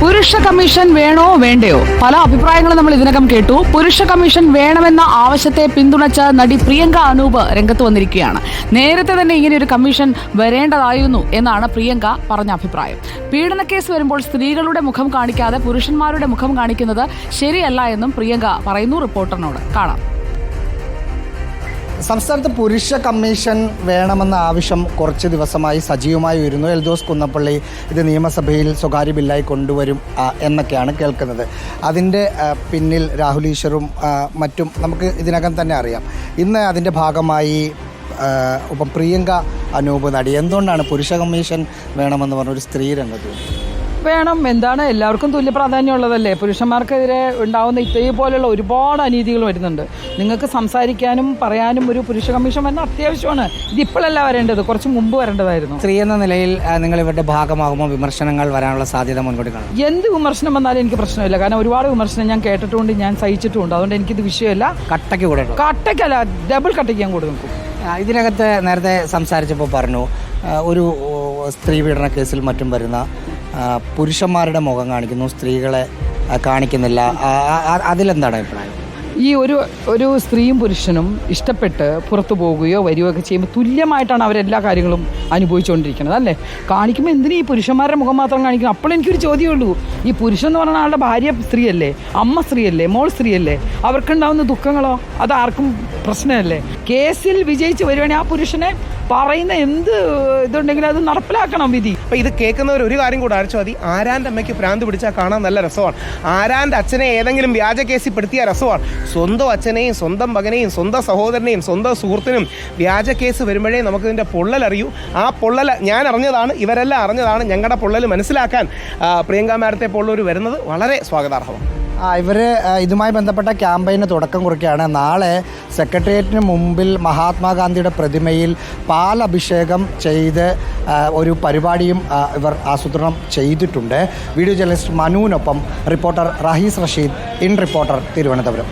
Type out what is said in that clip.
പുരുഷ കമ്മീഷൻ വേണോ വേണ്ടയോ? പല അഭിപ്രായങ്ങളും നമ്മൾ ഇതിനകം കേട്ടു. പുരുഷ കമ്മീഷൻ വേണമെന്ന ആവശ്യത്തെ പിന്തുണച്ച നടി പ്രിയങ്ക അനൂപ് രംഗത്ത് വന്നിരിക്കുകയാണ്. നേരത്തെ തന്നെ ഇങ്ങനെ ഒരു കമ്മീഷൻ വരേണ്ടതായിരുന്നു എന്നാണ് പ്രിയങ്ക പറഞ്ഞ അഭിപ്രായം. പീഡനക്കേസ് വരുമ്പോൾ സ്ത്രീകളുടെ മുഖം കാണിക്കാതെ പുരുഷന്മാരുടെ മുഖം കാണിക്കുന്നത് ശരിയല്ല എന്നും പ്രിയങ്ക പറയുന്നു റിപ്പോർട്ടറിനോട്. കാണാം. സംസ്ഥാനത്ത് പുരുഷ കമ്മീഷൻ വേണമെന്ന ആവശ്യം കുറച്ച് ദിവസമായി സജീവമായി വരുന്നു എൽദോസ് കുന്നപ്പള്ളി ഇത് നിയമസഭയിൽ സ്വകാര്യ ബില്ലായി കൊണ്ടുവരും എന്നൊക്കെയാണ് കേൾക്കുന്നത്. അതിന്റെ പിന്നിൽ രാഹുൽ ഈശ്വറും മറ്റും നമുക്ക് ഇതിനകം തന്നെ അറിയാം. ഇന്ന് അതിന്റെ ഭാഗമായി ഇപ്പം പ്രിയങ്ക അനൂപ് നടി. എന്തുകൊണ്ടാണ് പുരുഷ കമ്മീഷൻ വേണമെന്ന് പറഞ്ഞ ഒരു സ്ത്രീ രംഗത്ത്? വേണം. എന്താണ് എല്ലാവർക്കും തുല്യ പ്രാധാന്യമുള്ളതല്ലേ? പുരുഷന്മാർക്കെതിരെ ഉണ്ടാവുന്ന ഇതേപോലെയുള്ള ഒരുപാട് അനീതികൾ വരുന്നുണ്ട്. നിങ്ങൾക്ക് സംസാരിക്കാനും പറയാനും ഒരു പുരുഷ കമ്മീഷൻ വരുന്ന അത്യാവശ്യമാണ്. ഇതിപ്പോഴല്ല വരേണ്ടത്. കുറച്ച് മുമ്പ് വരേണ്ടതായിരുന്നു. സ്ത്രീ എന്ന നിലയിൽ നിങ്ങൾ ഇവരുടെ ഭാഗമാകുമ്പോൾ വിമർശനങ്ങൾ വരാനുള്ള സാധ്യത മുൻകൂട്ടി കാണും. എന്ത് വിമർശനം വന്നാലും എനിക്ക് പ്രശ്നമില്ല. കാരണം ഒരുപാട് വിമർശനം ഞാൻ കേട്ടിട്ടുണ്ട് ഞാൻ സഹിച്ചിട്ടുണ്ട്. അതുകൊണ്ട് എനിക്കിത് വിഷയമല്ല. കട്ടയ്ക്ക് കൂടെ? കട്ടയ്ക്കല്ല ഡബിൾ കട്ടയ്ക്ക് ഞാൻ കൊടുക്കും ആ, ഇതിനകത്ത് നേരത്തെ സംസാരിച്ചപ്പോൾ പറഞ്ഞു ഒരു സ്ത്രീ പീഡന കേസിൽ മറ്റും വരുന്ന പുരുഷന്മാരുടെ മുഖം കാണിക്കുന്നു സ്ത്രീകളെ കാണിക്കുന്നില്ല. അതിലെന്താണ് അഭിപ്രായം? ഈ ഒരു ഒരു സ്ത്രീയും പുരുഷനും ഇഷ്ടപ്പെട്ട് പുറത്തു പോവുകയോ വരികയോ ഒക്കെ ചെയ്യുമ്പോൾ തുല്യമായിട്ടാണ് അവരെല്ലാ കാര്യങ്ങളും അനുഭവിച്ചുകൊണ്ടിരിക്കുന്നത് അല്ലേ? കാണിക്കുമ്പോൾ എന്തിനു ഈ പുരുഷന്മാരുടെ മുഖം മാത്രം കാണിക്കുന്നു അപ്പോൾ എനിക്കൊരു ചോദ്യമുള്ളൂ ഈ പുരുഷൻ എന്ന് പറയുന്ന ആളുടെ ഭാര്യ സ്ത്രീയല്ലേ? അമ്മ സ്ത്രീയല്ലേ? മോൾ സ്ത്രീയല്ലേ? അവർക്കുണ്ടാവുന്ന ദുഃഖങ്ങളോ? അത് ആർക്കും പ്രശ്നമല്ലേ? കേസിൽ വിജയിച്ച് വരുവാണെങ്കിൽ ആ പുരുഷനെ പറയുന്ന എന്ത് ഇതുണ്ടെങ്കിലും അത് നടപ്പിലാക്കണം വിധി. അപ്പൊ ഇത് കേൾക്കുന്നവർ ഒരു കാര്യം കൂടെ അരച്ചു മതി. ആരാന്റെ അമ്മയ്ക്ക് ഭ്രാന്ത് പിടിച്ചാൽ കാണാൻ നല്ല രസമാണ്. ആരാന്റെ അച്ഛനെ ഏതെങ്കിലും വ്യാജ കേസിൽ പെടുത്തിയ രസമാണ്. സ്വന്തം അച്ഛനെയും സ്വന്തം മകനെയും സ്വന്തം സഹോദരനെയും സ്വന്തം സുഹൃത്തിനും വ്യാജ കേസ് വരുമ്പോഴേ നമുക്ക് ഇതിന്റെ പൊള്ളൽ അറിയൂ. ആ പൊള്ളൽ ഞാൻ അറിഞ്ഞതാണ് ഇവരെല്ലാം അറിഞ്ഞതാണ് ഞങ്ങളുടെ പൊള്ളൽ മനസ്സിലാക്കാൻ പ്രിയങ്ക മാഡത്തെ പോലുള്ളവർ വരുന്നത് വളരെ സ്വാഗതാർഹമാണ്. ഇവർ ഇതുമായി ബന്ധപ്പെട്ട ക്യാമ്പയിന് തുടക്കം കുറിക്കുകയാണ്. നാളെ സെക്രട്ടേറിയറ്റിന് മുമ്പിൽ മഹാത്മാഗാന്ധിയുടെ പ്രതിമയിൽ പാലഭിഷേകം ചെയ്ത് ഒരു പരിപാടിയും ഇവർ ആസൂത്രണം ചെയ്തിട്ടുണ്ട്. Video journalist മനുവിനൊപ്പം reporter Rahees Rasheed in reporter Thiruvananthapuram.